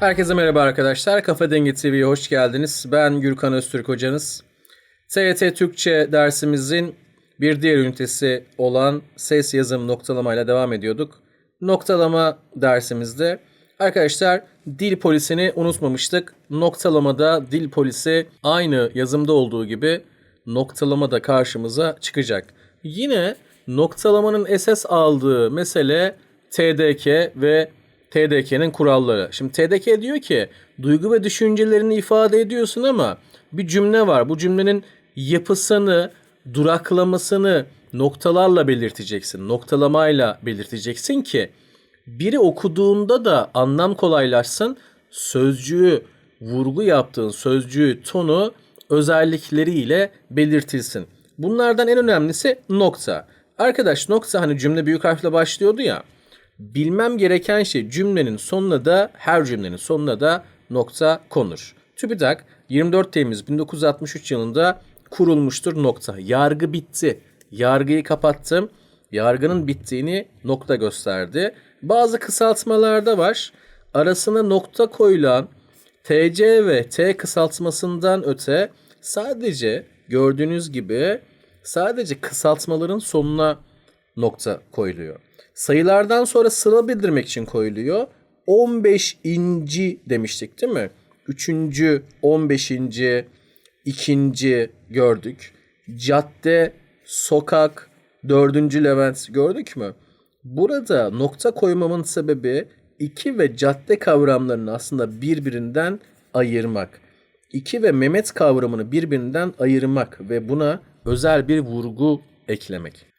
Herkese merhaba arkadaşlar. Kafa Dengi TV'ye hoş geldiniz. Ben Gürkan Öztürk hocanız. TYT Türkçe dersimizin bir diğer ünitesi olan ses yazım noktalamayla devam ediyorduk. Noktalama dersimizde arkadaşlar dil polisini unutmamıştık. Noktalamada dil polisi aynı yazımda olduğu gibi noktalamada karşımıza çıkacak. Yine noktalamanın esas aldığı mesele TDK ve TDK'nin kuralları. Şimdi TDK diyor ki duygu ve düşüncelerini ifade ediyorsun ama bir cümle var. Bu cümlenin yapısını, duraklamasını noktalarla belirteceksin. Noktalamayla belirteceksin ki biri okuduğunda da anlam kolaylaşsın. Sözcüğü, vurgu yaptığın sözcüğü, tonu özellikleriyle belirtilsin. Bunlardan en önemlisi nokta. Arkadaş nokta hani cümle büyük harfle başlıyordu ya bilmem gereken şey cümlenin sonuna da her cümlenin sonuna da nokta konur. TÜBİTAK 24 Temmuz 1963 yılında kurulmuştur nokta. Yargı bitti. Yargıyı kapattım. Yargının bittiğini nokta gösterdi. Bazı kısaltmalarda var. Arasına nokta koyulan TC ve T kısaltmasından öte sadece gördüğünüz gibi sadece kısaltmaların sonuna nokta koyuluyor. Sayılardan sonra sıra bildirmek için koyuluyor. 15 inci demiştik değil mi? Üçüncü, 15. ikinci gördük. Cadde, sokak, dördüncü Levent gördük mü? Burada nokta koymamın sebebi iki ve cadde kavramlarını aslında birbirinden ayırmak. İki ve Mehmet kavramını birbirinden ayırmak ve buna özel bir vurgu eklemek.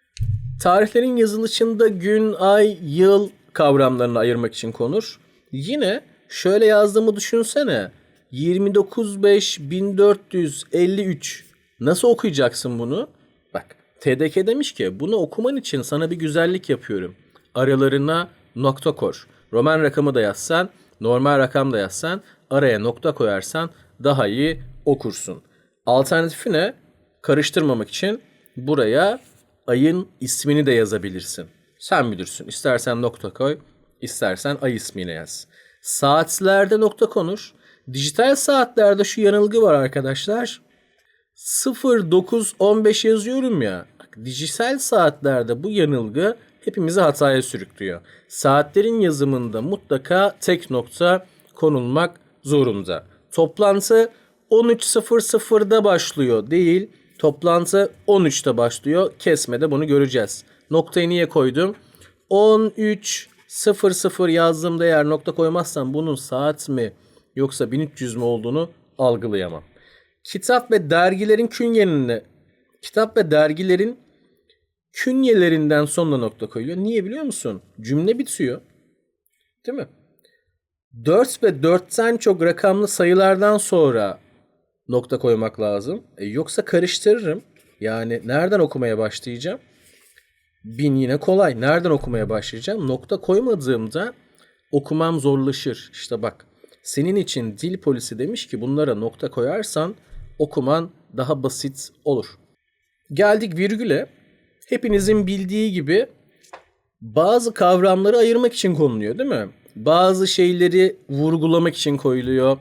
Tarihlerin yazılışında gün, ay, yıl kavramlarını ayırmak için konur. Yine şöyle yazdığımı düşünsene. 29.5.1453 nasıl okuyacaksın bunu? Bak TDK demiş ki bunu okuman için sana bir güzellik yapıyorum. Aralarına nokta kor. Roman rakamı da yazsan, normal rakam da yazsan, araya nokta koyarsan daha iyi okursun. Alternatifi ne? Karıştırmamak için buraya ayın ismini de yazabilirsin. Sen bilirsin. İstersen nokta koy, istersen ay ismiyle yaz. Saatlerde nokta konur. Dijital saatlerde şu yanılgı var arkadaşlar. 0915 yazıyorum ya. Dijital saatlerde bu yanılgı hepimizi hataya sürüklüyor. Saatlerin yazımında mutlaka tek nokta konulmak zorunda. Toplantı 13.00'da başlıyor değil Toplantı 13'te başlıyor. Kesmede bunu göreceğiz. Noktayı niye koydum? 13.00 yazdığımda eğer nokta koymazsam bunun saat mi yoksa 1300 mü olduğunu algılayamam. Kitap ve dergilerin künyelerine kitap ve dergilerin künyelerinden sonra nokta koyuyor. Niye biliyor musun? Cümle bitiyor. Değil mi? 4 ve 4'ten çok rakamlı sayılardan sonra nokta koymak lazım. E, yoksa karıştırırım. Yani nereden okumaya başlayacağım? Bin yine kolay. Nereden okumaya başlayacağım? Nokta koymadığımda okumam zorlaşır. İşte bak senin için dil polisi demiş ki bunlara nokta koyarsan okuman daha basit olur. Geldik virgüle. Hepinizin bildiği gibi bazı kavramları ayırmak için konuluyor değil mi? Bazı şeyleri vurgulamak için koyuluyor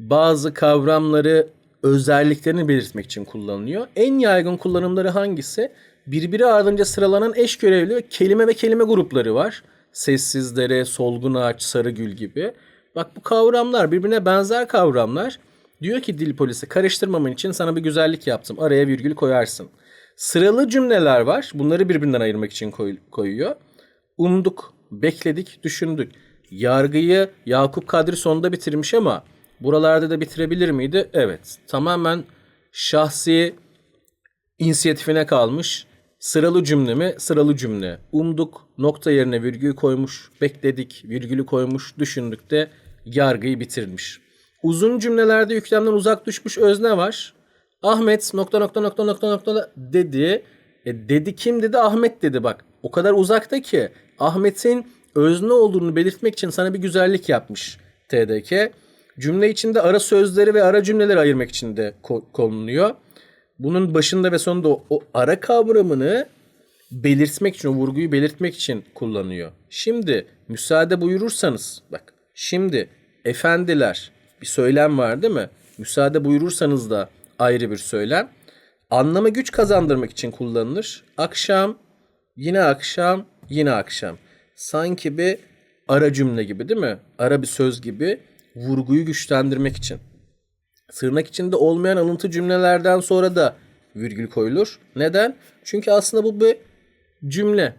bazı kavramları özelliklerini belirtmek için kullanılıyor. En yaygın kullanımları hangisi? Birbiri ardınca sıralanan eş görevli kelime ve kelime grupları var. Sessiz dere, solgun ağaç, sarı gül gibi. Bak bu kavramlar birbirine benzer kavramlar. Diyor ki dil polisi karıştırmaman için sana bir güzellik yaptım. Araya virgül koyarsın. Sıralı cümleler var. Bunları birbirinden ayırmak için koy, koyuyor. Umduk, bekledik, düşündük. Yargıyı Yakup Kadri sonunda bitirmiş ama Buralarda da bitirebilir miydi? Evet. Tamamen şahsi inisiyatifine kalmış. Sıralı cümle mi? Sıralı cümle. Umduk, nokta yerine virgül koymuş, bekledik, virgülü koymuş, düşündük de yargıyı bitirmiş. Uzun cümlelerde yüklemden uzak düşmüş özne var. Ahmet nokta nokta nokta nokta nokta dedi. E dedi kim dedi? Ahmet dedi bak. O kadar uzakta ki Ahmet'in özne olduğunu belirtmek için sana bir güzellik yapmış TDK. Cümle içinde ara sözleri ve ara cümleleri ayırmak için de konuluyor. Bunun başında ve sonunda o, o ara kavramını belirtmek için, o vurguyu belirtmek için kullanıyor. Şimdi müsaade buyurursanız bak şimdi efendiler bir söylem var değil mi? Müsaade buyurursanız da ayrı bir söylem. Anlamı güç kazandırmak için kullanılır. Akşam, yine akşam, yine akşam. Sanki bir ara cümle gibi değil mi? Ara bir söz gibi vurguyu güçlendirmek için. Tırnak içinde olmayan alıntı cümlelerden sonra da virgül koyulur. Neden? Çünkü aslında bu bir cümle.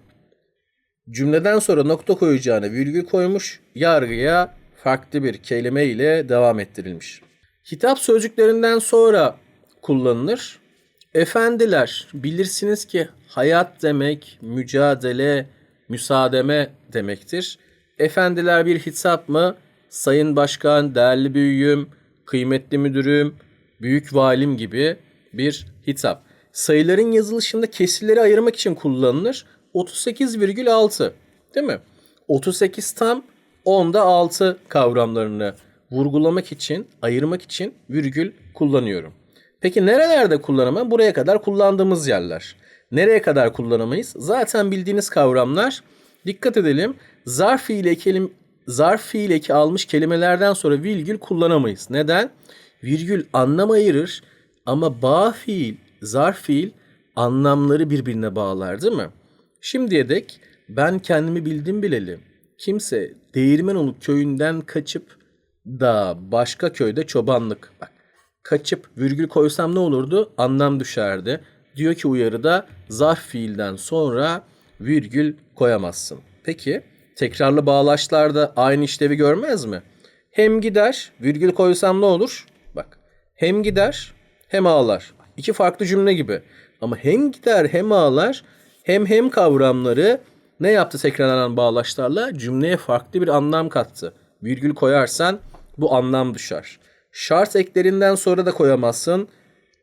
Cümleden sonra nokta koyacağına virgül koymuş, yargıya farklı bir kelime ile devam ettirilmiş. Hitap sözcüklerinden sonra kullanılır. Efendiler, bilirsiniz ki hayat demek mücadele, müsaademe demektir. Efendiler bir hitap mı? Sayın Başkan, değerli büyüğüm, kıymetli müdürüm, büyük valim gibi bir hitap. Sayıların yazılışında kesirleri ayırmak için kullanılır. 38,6 değil mi? 38 tam 10'da 6 kavramlarını vurgulamak için, ayırmak için virgül kullanıyorum. Peki nerelerde kullanamam? Buraya kadar kullandığımız yerler. Nereye kadar kullanamayız? Zaten bildiğiniz kavramlar. Dikkat edelim. Zarf ile zarf fiil eki almış kelimelerden sonra virgül kullanamayız. Neden? Virgül anlam ayırır ama bağ fiil, zarf fiil anlamları birbirine bağlar değil mi? Şimdiye dek ben kendimi bildim bileli. Kimse Değirmenoluk köyünden kaçıp da başka köyde çobanlık. Bak kaçıp virgül koysam ne olurdu? Anlam düşerdi. Diyor ki uyarıda zarf fiilden sonra virgül koyamazsın. Peki tekrarlı bağlaçlarda aynı işlevi görmez mi? Hem gider, virgül koysam ne olur? Bak hem gider hem ağlar. İki farklı cümle gibi. Ama hem gider hem ağlar hem hem kavramları ne yaptı tekrarlanan bağlaçlarla? Cümleye farklı bir anlam kattı. Virgül koyarsan bu anlam düşer. Şart eklerinden sonra da koyamazsın.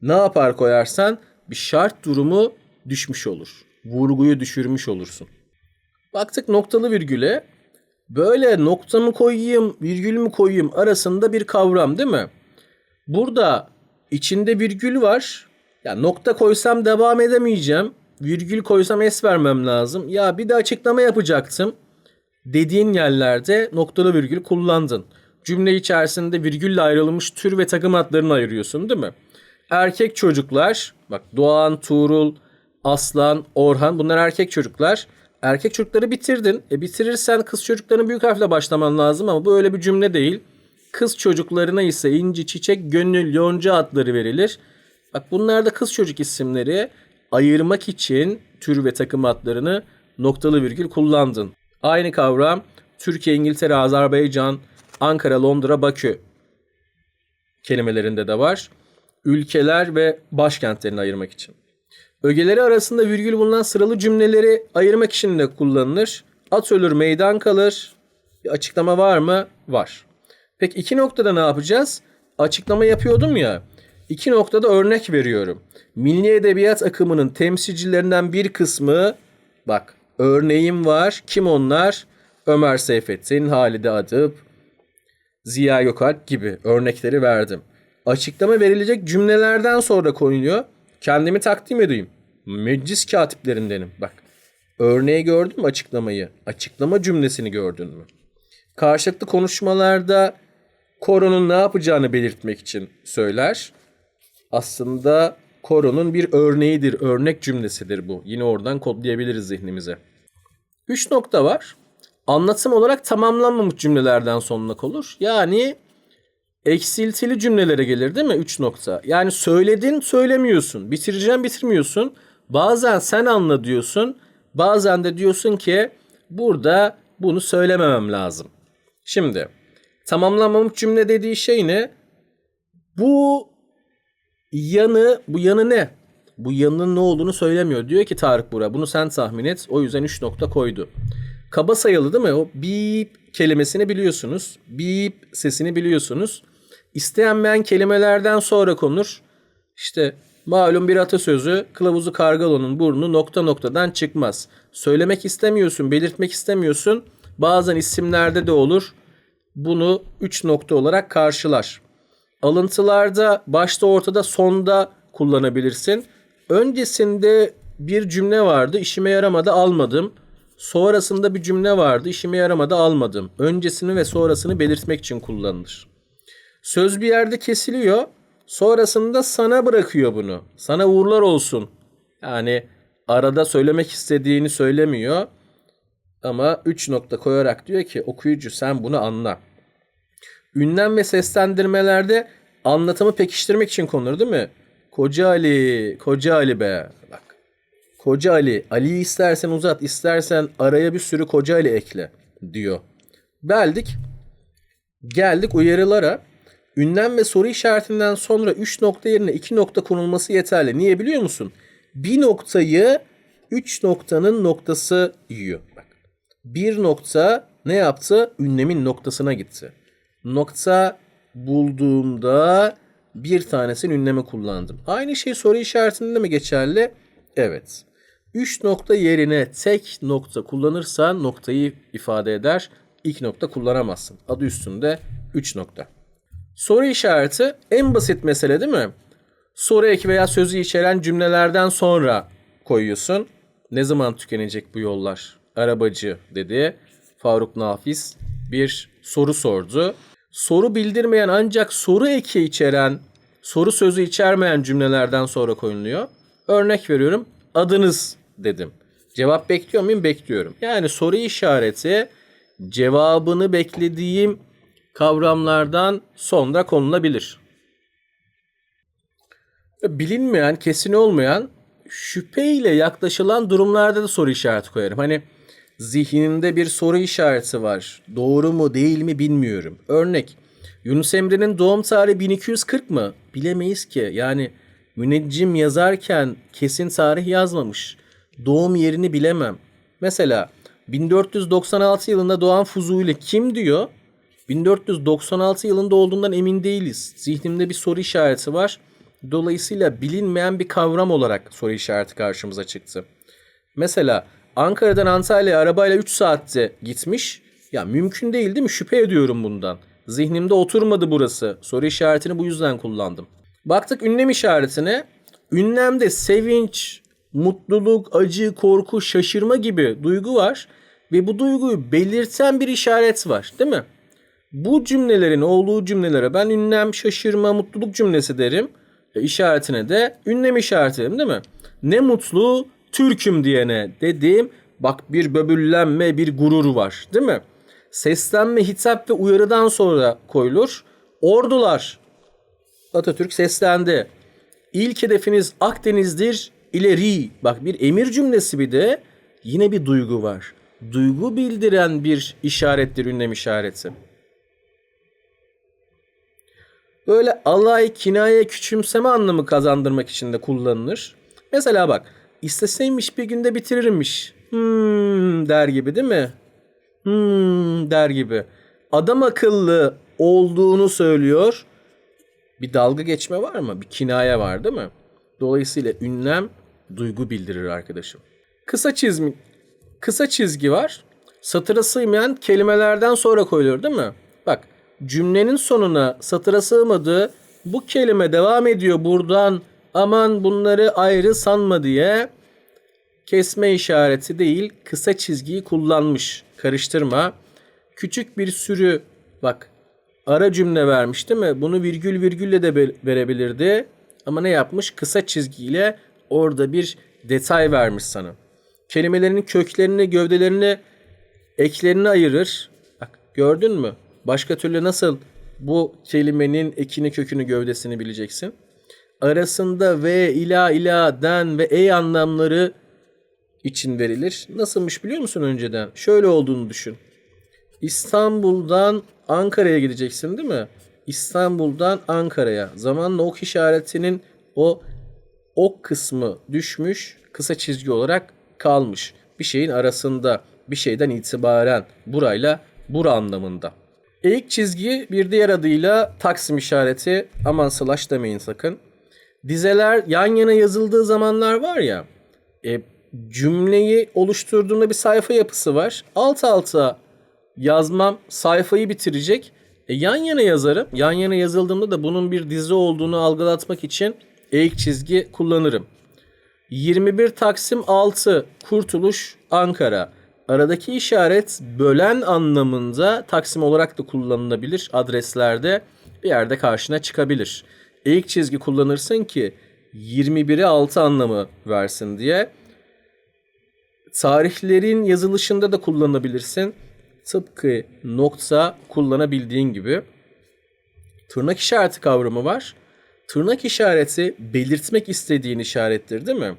Ne yapar koyarsan? Bir şart durumu düşmüş olur. Vurguyu düşürmüş olursun. Baktık noktalı virgüle. Böyle nokta mı koyayım, virgül mü koyayım arasında bir kavram değil mi? Burada içinde virgül var. Ya nokta koysam devam edemeyeceğim. Virgül koysam es vermem lazım. Ya bir de açıklama yapacaktım. Dediğin yerlerde noktalı virgül kullandın. Cümle içerisinde virgülle ayrılmış tür ve takım adlarını ayırıyorsun değil mi? Erkek çocuklar, bak Doğan, Tuğrul, Aslan, Orhan bunlar erkek çocuklar. Erkek çocukları bitirdin. E bitirirsen kız çocuklarının büyük harfle başlaman lazım ama bu öyle bir cümle değil. Kız çocuklarına ise inci, çiçek, gönül, yonca adları verilir. Bak bunlar da kız çocuk isimleri ayırmak için tür ve takım adlarını noktalı virgül kullandın. Aynı kavram Türkiye, İngiltere, Azerbaycan, Ankara, Londra, Bakü kelimelerinde de var. Ülkeler ve başkentlerini ayırmak için. Ögeleri arasında virgül bulunan sıralı cümleleri ayırmak için de kullanılır. At ölür meydan kalır. Bir açıklama var mı? Var. Peki iki noktada ne yapacağız? Açıklama yapıyordum ya. İki noktada örnek veriyorum. Milli Edebiyat akımının temsilcilerinden bir kısmı bak örneğim var. Kim onlar? Ömer Seyfettin, Halide Adıp, Ziya Gökalp gibi örnekleri verdim. Açıklama verilecek cümlelerden sonra koyuluyor. Kendimi takdim edeyim. Meclis katiplerindenim. Bak örneği gördün mü açıklamayı? Açıklama cümlesini gördün mü? Karşılıklı konuşmalarda koronun ne yapacağını belirtmek için söyler. Aslında koronun bir örneğidir, örnek cümlesidir bu. Yine oradan kodlayabiliriz zihnimize. Üç nokta var. Anlatım olarak tamamlanmamış cümlelerden sonuna olur. Yani eksiltili cümlelere gelir değil mi? Üç nokta. Yani söyledin söylemiyorsun. Bitireceğim bitirmiyorsun. Bazen sen anla diyorsun. Bazen de diyorsun ki burada bunu söylememem lazım. Şimdi tamamlanmamış cümle dediği şey ne? Bu yanı, bu yanı ne? Bu yanının ne olduğunu söylemiyor. Diyor ki Tarık Bura bunu sen tahmin et. O yüzden 3 nokta koydu. Kaba sayılı değil mi? O bip kelimesini biliyorsunuz. Bip sesini biliyorsunuz. İsteyenmeyen kelimelerden sonra konur. İşte malum bir atasözü kılavuzu kargalonun burnu nokta noktadan çıkmaz. Söylemek istemiyorsun, belirtmek istemiyorsun. Bazen isimlerde de olur. Bunu 3 nokta olarak karşılar. Alıntılarda başta ortada sonda kullanabilirsin. Öncesinde bir cümle vardı işime yaramadı almadım. Sonrasında bir cümle vardı. İşime yaramadı almadım. Öncesini ve sonrasını belirtmek için kullanılır. Söz bir yerde kesiliyor. Sonrasında sana bırakıyor bunu. Sana uğurlar olsun. Yani arada söylemek istediğini söylemiyor. Ama 3 nokta koyarak diyor ki okuyucu sen bunu anla. Ünlem ve seslendirmelerde anlatımı pekiştirmek için konulur değil mi? Koca Ali, Koca Ali be. Bak. Koca Ali, Ali'yi istersen uzat, istersen araya bir sürü Koca Ali ekle diyor. Geldik. Geldik uyarılara. Ünlem ve soru işaretinden sonra 3 nokta yerine 2 nokta konulması yeterli. Niye biliyor musun? Bir noktayı 3 noktanın noktası yiyor. Bak. Bir nokta ne yaptı? Ünlemin noktasına gitti. Nokta bulduğumda bir tanesini ünleme kullandım. Aynı şey soru işaretinde mi geçerli? Evet. 3 nokta yerine tek nokta kullanırsan noktayı ifade eder. İlk nokta kullanamazsın. Adı üstünde 3 nokta. Soru işareti en basit mesele değil mi? Soru eki veya sözü içeren cümlelerden sonra koyuyorsun. Ne zaman tükenecek bu yollar? Arabacı dedi. Faruk Nafiz bir soru sordu. Soru bildirmeyen ancak soru eki içeren, soru sözü içermeyen cümlelerden sonra koyuluyor. Örnek veriyorum. Adınız dedim. Cevap bekliyor muyum? Bekliyorum. Yani soru işareti cevabını beklediğim kavramlardan sonra konulabilir. Bilinmeyen, kesin olmayan, şüpheyle yaklaşılan durumlarda da soru işareti koyarım. Hani zihninde bir soru işareti var. Doğru mu değil mi bilmiyorum. Örnek Yunus Emre'nin doğum tarihi 1240 mı? Bilemeyiz ki. Yani müneccim yazarken kesin tarih yazmamış. Doğum yerini bilemem. Mesela 1496 yılında doğan Fuzuli kim diyor? 1496 yılında olduğundan emin değiliz. Zihnimde bir soru işareti var. Dolayısıyla bilinmeyen bir kavram olarak soru işareti karşımıza çıktı. Mesela Ankara'dan Antalya'ya arabayla 3 saatte gitmiş. Ya mümkün değil değil mi? Şüphe ediyorum bundan. Zihnimde oturmadı burası. Soru işaretini bu yüzden kullandım. Baktık ünlem işaretine. Ünlemde sevinç, mutluluk, acı, korku, şaşırma gibi duygu var. Ve bu duyguyu belirten bir işaret var değil mi? Bu cümlelerin olduğu cümlelere ben ünlem, şaşırma, mutluluk cümlesi derim. E, işaretine de ünlem işareti derim değil mi? Ne mutlu Türk'üm diyene dediğim bak bir böbürlenme, bir gurur var değil mi? Seslenme, hitap ve uyarıdan sonra koyulur. Ordular. Atatürk seslendi. İlk hedefiniz Akdeniz'dir, ileri. Bak bir emir cümlesi bir de yine bir duygu var. Duygu bildiren bir işarettir ünlem işareti. Böyle alay, kinaye, küçümseme anlamı kazandırmak için de kullanılır. Mesela bak, isteseymiş bir günde bitirirmiş. Hmm der gibi değil mi? Hmm der gibi. Adam akıllı olduğunu söylüyor. Bir dalga geçme var mı? Bir kinaye var değil mi? Dolayısıyla ünlem duygu bildirir arkadaşım. Kısa çizgi, kısa çizgi var. Satıra sığmayan kelimelerden sonra koyulur değil mi? Cümlenin sonuna satıra sığmadı. Bu kelime devam ediyor buradan aman bunları ayrı sanma diye kesme işareti değil kısa çizgiyi kullanmış. Karıştırma. Küçük bir sürü bak ara cümle vermiş değil mi? Bunu virgül virgülle de verebilirdi. Ama ne yapmış? Kısa çizgiyle orada bir detay vermiş sana. Kelimelerin köklerini, gövdelerini, eklerini ayırır. Bak gördün mü? Başka türlü nasıl bu kelimenin ekini, kökünü, gövdesini bileceksin? Arasında ve, ila, ila, den ve ey anlamları için verilir. Nasılmış biliyor musun önceden? Şöyle olduğunu düşün. İstanbul'dan Ankara'ya gideceksin değil mi? İstanbul'dan Ankara'ya. Zamanla ok işaretinin o ok kısmı düşmüş, kısa çizgi olarak kalmış. Bir şeyin arasında, bir şeyden itibaren burayla bura anlamında. İlk çizgi bir diğer adıyla Taksim işareti. Aman slash demeyin sakın. Dizeler yan yana yazıldığı zamanlar var ya. E, cümleyi oluşturduğunda bir sayfa yapısı var. Alt alta yazmam sayfayı bitirecek. E, yan yana yazarım. Yan yana yazıldığında da bunun bir dizi olduğunu algılatmak için eğik çizgi kullanırım. 21 Taksim 6 Kurtuluş Ankara. Aradaki işaret bölen anlamında taksim olarak da kullanılabilir adreslerde bir yerde karşına çıkabilir. Eğik çizgi kullanırsın ki 21'e 6 anlamı versin diye. Tarihlerin yazılışında da kullanabilirsin. Tıpkı nokta kullanabildiğin gibi. Tırnak işareti kavramı var. Tırnak işareti belirtmek istediğin işarettir değil mi?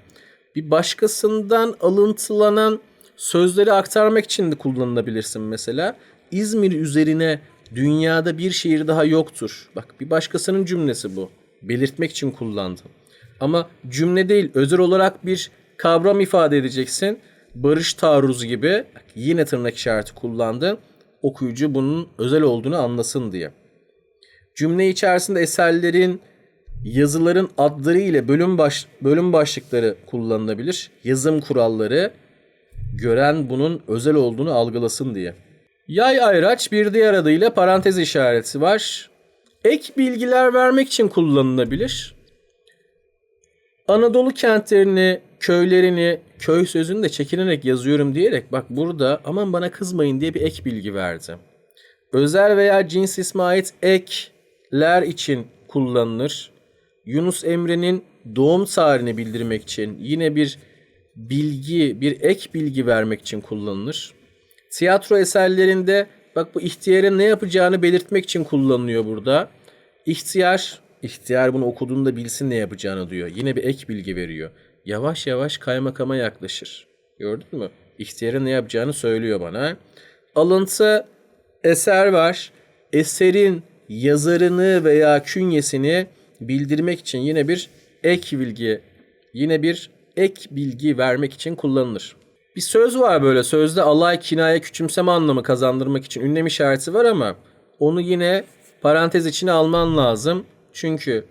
Bir başkasından alıntılanan sözleri aktarmak için de kullanılabilirsin mesela. İzmir üzerine dünyada bir şehir daha yoktur. Bak bir başkasının cümlesi bu. Belirtmek için kullandım. Ama cümle değil özel olarak bir kavram ifade edeceksin. Barış taarruzu gibi bak, yine tırnak işareti kullandın. Okuyucu bunun özel olduğunu anlasın diye. Cümle içerisinde eserlerin, yazıların adları ile bölüm baş, bölüm başlıkları kullanılabilir. Yazım kuralları gören bunun özel olduğunu algılasın diye. Yay ayraç bir diğer adıyla parantez işareti var. Ek bilgiler vermek için kullanılabilir. Anadolu kentlerini, köylerini, köy sözünü de çekinerek yazıyorum diyerek bak burada aman bana kızmayın diye bir ek bilgi verdi. Özel veya cins isme ait ekler için kullanılır. Yunus Emre'nin doğum tarihini bildirmek için yine bir bilgi, bir ek bilgi vermek için kullanılır. Tiyatro eserlerinde bak bu ihtiyarın ne yapacağını belirtmek için kullanılıyor burada. İhtiyar, ihtiyar bunu okuduğunda bilsin ne yapacağını diyor. Yine bir ek bilgi veriyor. Yavaş yavaş kaymakama yaklaşır. Gördün mü? İhtiyarın ne yapacağını söylüyor bana. Alıntı eser var. Eserin yazarını veya künyesini bildirmek için yine bir ek bilgi, yine bir ek bilgi vermek için kullanılır. Bir söz var böyle sözde alay, kinaye, küçümseme anlamı kazandırmak için ünlem işareti var ama onu yine parantez içine alman lazım. Çünkü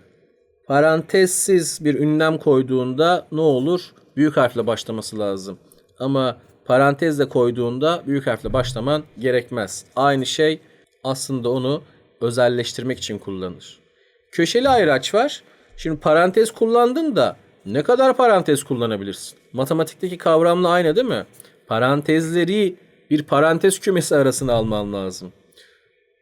parantezsiz bir ünlem koyduğunda ne olur? Büyük harfle başlaması lazım. Ama parantezle koyduğunda büyük harfle başlaman gerekmez. Aynı şey aslında onu özelleştirmek için kullanılır. Köşeli ayraç var. Şimdi parantez kullandın da ne kadar parantez kullanabilirsin? Matematikteki kavramla aynı değil mi? Parantezleri bir parantez kümesi arasına alman lazım.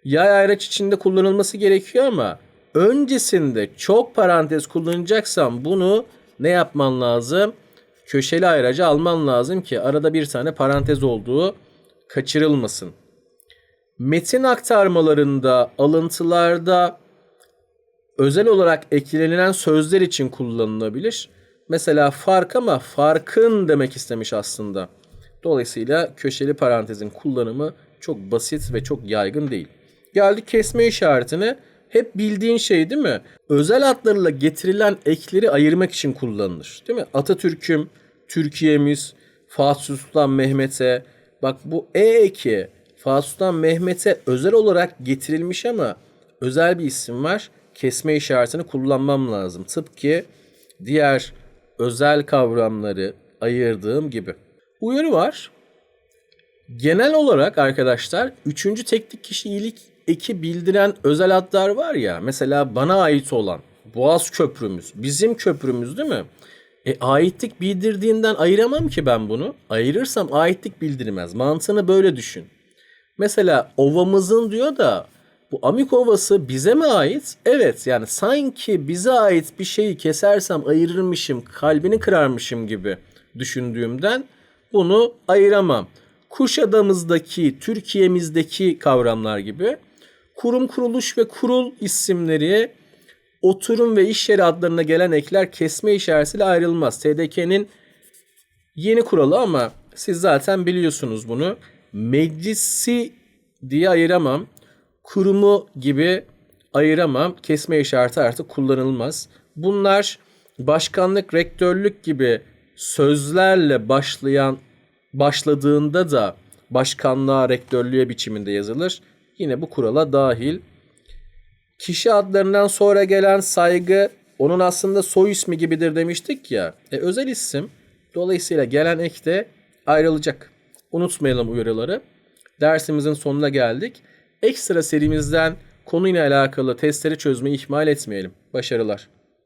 Yay ayraç içinde kullanılması gerekiyor ama öncesinde çok parantez kullanacaksan bunu ne yapman lazım? Köşeli ayracı alman lazım ki arada bir tane parantez olduğu kaçırılmasın. Metin aktarmalarında, alıntılarda özel olarak eklenilen sözler için kullanılabilir. Mesela fark ama farkın demek istemiş aslında. Dolayısıyla köşeli parantezin kullanımı çok basit ve çok yaygın değil. Geldik kesme işaretine. Hep bildiğin şey değil mi? Özel adlarla getirilen ekleri ayırmak için kullanılır. Değil mi? Atatürk'üm, Türkiye'miz, Fatih Sultan Mehmet'e. Bak bu E eki Fatih Sultan Mehmet'e özel olarak getirilmiş ama özel bir isim var. Kesme işaretini kullanmam lazım. Tıpkı diğer özel kavramları ayırdığım gibi. Uyarı var. Genel olarak arkadaşlar üçüncü teknik kişilik eki bildiren özel adlar var ya. Mesela bana ait olan Boğaz Köprümüz, bizim köprümüz değil mi? E aitlik bildirdiğinden ayıramam ki ben bunu. Ayırırsam aitlik bildirmez. Mantığını böyle düşün. Mesela ovamızın diyor da bu Amik Ovası bize mi ait? Evet yani sanki bize ait bir şeyi kesersem ayırırmışım, kalbini kırarmışım gibi düşündüğümden bunu ayıramam. Kuşadamızdaki, Türkiye'mizdeki kavramlar gibi kurum, kuruluş ve kurul isimleri oturum ve iş yeri adlarına gelen ekler kesme işaretiyle ayrılmaz. TDK'nin yeni kuralı ama siz zaten biliyorsunuz bunu. Meclisi diye ayıramam. Kurumu gibi ayıramam. Kesme işareti artık kullanılmaz. Bunlar başkanlık, rektörlük gibi sözlerle başlayan başladığında da başkanlığa, rektörlüğe biçiminde yazılır. Yine bu kurala dahil. Kişi adlarından sonra gelen saygı onun aslında soy ismi gibidir demiştik ya. E, özel isim. Dolayısıyla gelen ek de ayrılacak. Unutmayalım uyarıları. Dersimizin sonuna geldik. Ekstra serimizden konuyla alakalı testleri çözmeyi ihmal etmeyelim. Başarılar.